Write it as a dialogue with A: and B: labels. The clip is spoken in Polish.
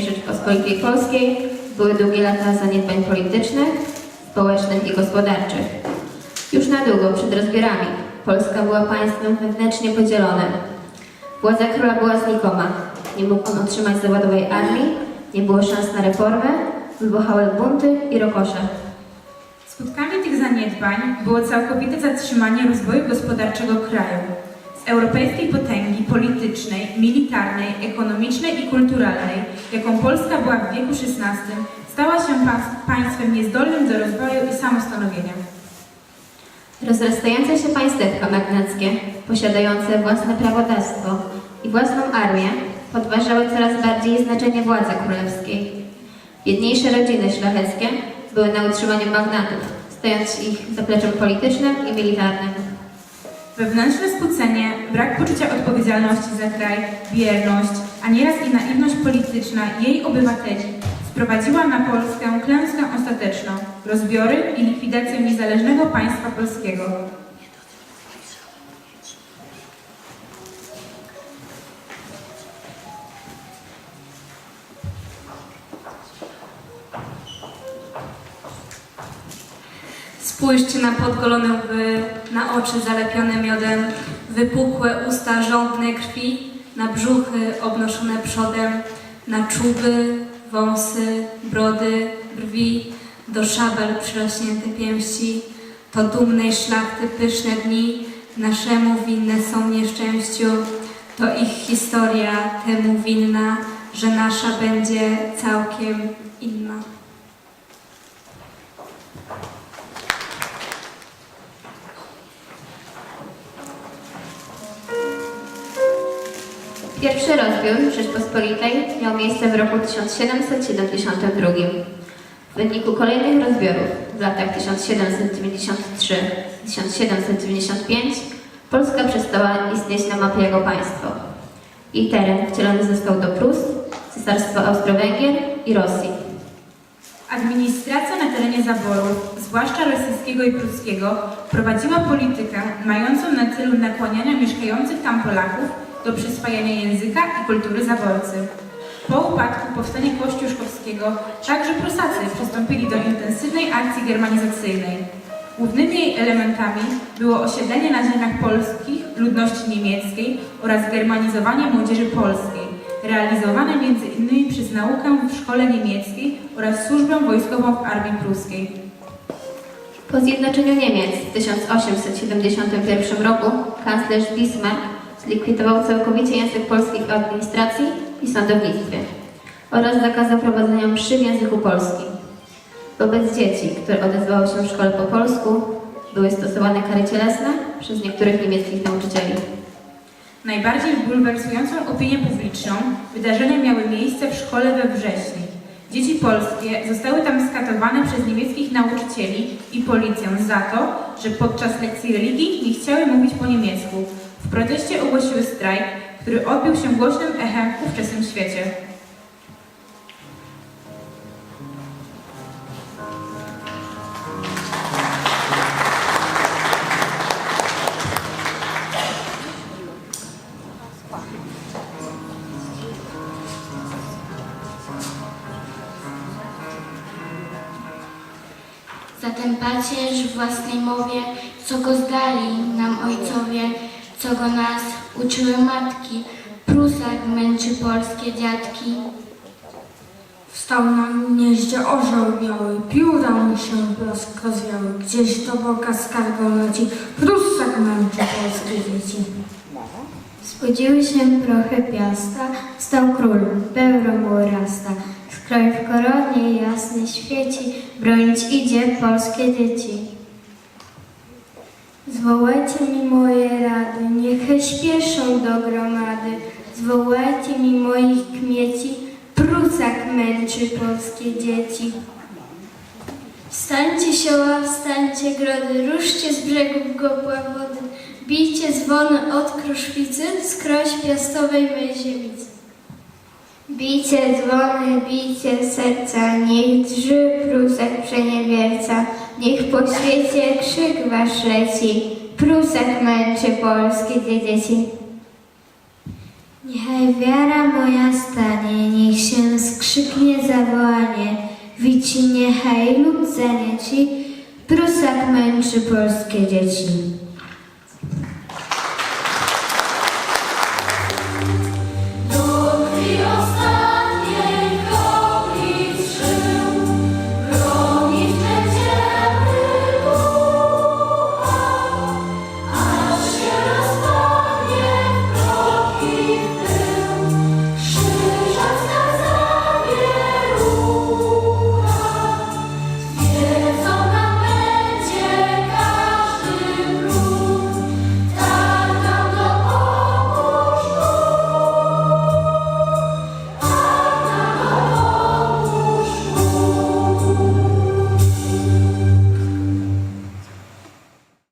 A: I Rzeczypospolitej Polskiej były długie lata zaniedbań politycznych, społecznych i gospodarczych. Już na długo przed rozbiorami Polska była państwem wewnętrznie podzielonym. Władza króla była znikoma. Nie mógł on utrzymać zawodowej armii, nie było szans na reformę, wybuchały bunty i rokosze.
B: Skutkami tych zaniedbań było całkowite zatrzymanie rozwoju gospodarczego kraju. Europejskiej potęgi politycznej, militarnej, ekonomicznej i kulturalnej, jaką Polska była w wieku XVI, stała się państwem niezdolnym do rozwoju i samostanowienia.
A: Rozrastające się państewka magnackie, posiadające własne prawodawstwo i własną armię, podważały coraz bardziej znaczenie władzy królewskiej. Biedniejsze rodziny szlacheckie były na utrzymaniu magnatów, stając ich zapleczem politycznym i militarnym.
B: Wewnętrzne skłócenie, brak poczucia odpowiedzialności za kraj, bierność, a nieraz i naiwność polityczna jej obywateli sprowadziła na Polskę klęskę ostateczną, rozbiory i likwidację niezależnego państwa polskiego.
C: Spójrzcie na podgolone łby, na oczy zalepione miodem, wypukłe usta żądne krwi, na brzuchy obnoszone przodem, na czuby, wąsy, brody, brwi, do szabel przyrośnięte pięści. To dumnej szlachty pyszne dni, naszemu winne są nieszczęściu. To ich historia temu winna, że nasza będzie całkiem inna.
A: Pierwszy rozbiór Rzeczpospolitej miał miejsce w roku 1772. W wyniku kolejnych rozbiorów w latach 1793-1795 Polska przestała istnieć na mapie jako państwo. Jej teren wcielony został do Prus, Cesarstwa Austro-Węgier i Rosji.
B: Administracja na terenie zaborów, zwłaszcza rosyjskiego i pruskiego, prowadziła politykę mającą na celu nakłaniania mieszkających tam Polaków do przyswajania języka i kultury zaborcy. Po upadku powstania kościuszkowskiego także Prusacy przystąpili do intensywnej akcji germanizacyjnej. Głównymi jej elementami było osiedlenie na ziemiach polskich ludności niemieckiej oraz germanizowanie młodzieży polskiej, realizowane innymi przez naukę w szkole niemieckiej oraz służbę wojskową w armii pruskiej.
A: Po zjednoczeniu Niemiec w 1871 roku kanclerz Bismarck zlikwidował całkowicie język polski w administracji i sądownictwie oraz zakazał prowadzenia mszy w języku polskim. Wobec dzieci, które odezwały się w szkole po polsku, były stosowane kary cielesne przez niektórych niemieckich nauczycieli.
B: Najbardziej bulwersującą opinię publiczną wydarzenia miały miejsce w szkole we wrześniu. Dzieci polskie zostały tam skatowane przez niemieckich nauczycieli i policję za to, że podczas lekcji religii nie chciały mówić po niemiecku. W proteście ogłosiły strajk, który odbił się głośnym echem w ówczesnym świecie.
D: Zatem pacierz w własnej mowie, co go zdali nam ojcowie, co go nas uczyły matki, Prusak męczy polskie dziadki.
E: Wstał na gnieździe orzeł biały, pióra mu się rozwiały, gdzieś do boga skargą leci, Prusak męczy polskie dzieci.
F: Spłodziły się prochy piasta, stał król, pełro mu rasta. Skroń w koronie jasny świeci, bronić idzie polskie dzieci. Zwołajcie mi moje rady, niech śpieszą do gromady. Zwołajcie mi moich kmieci, Prusak męczy polskie dzieci. Wstańcie sioła, wstańcie grody, ruszcie z brzegów gopła wody. Bijcie dzwony od kruszwicy, skroś piastowej mej ziemicy. Dzwony, bijcie serca, niech drży Prusek przeniewierca, niech po świecie krzyk wasz leci, Prusek męczy polskie dzieci.
G: Niechaj wiara moja stanie, niech się skrzyknie zawołanie. Wici niechaj lud zanieci, Prusak męczy polskie dzieci.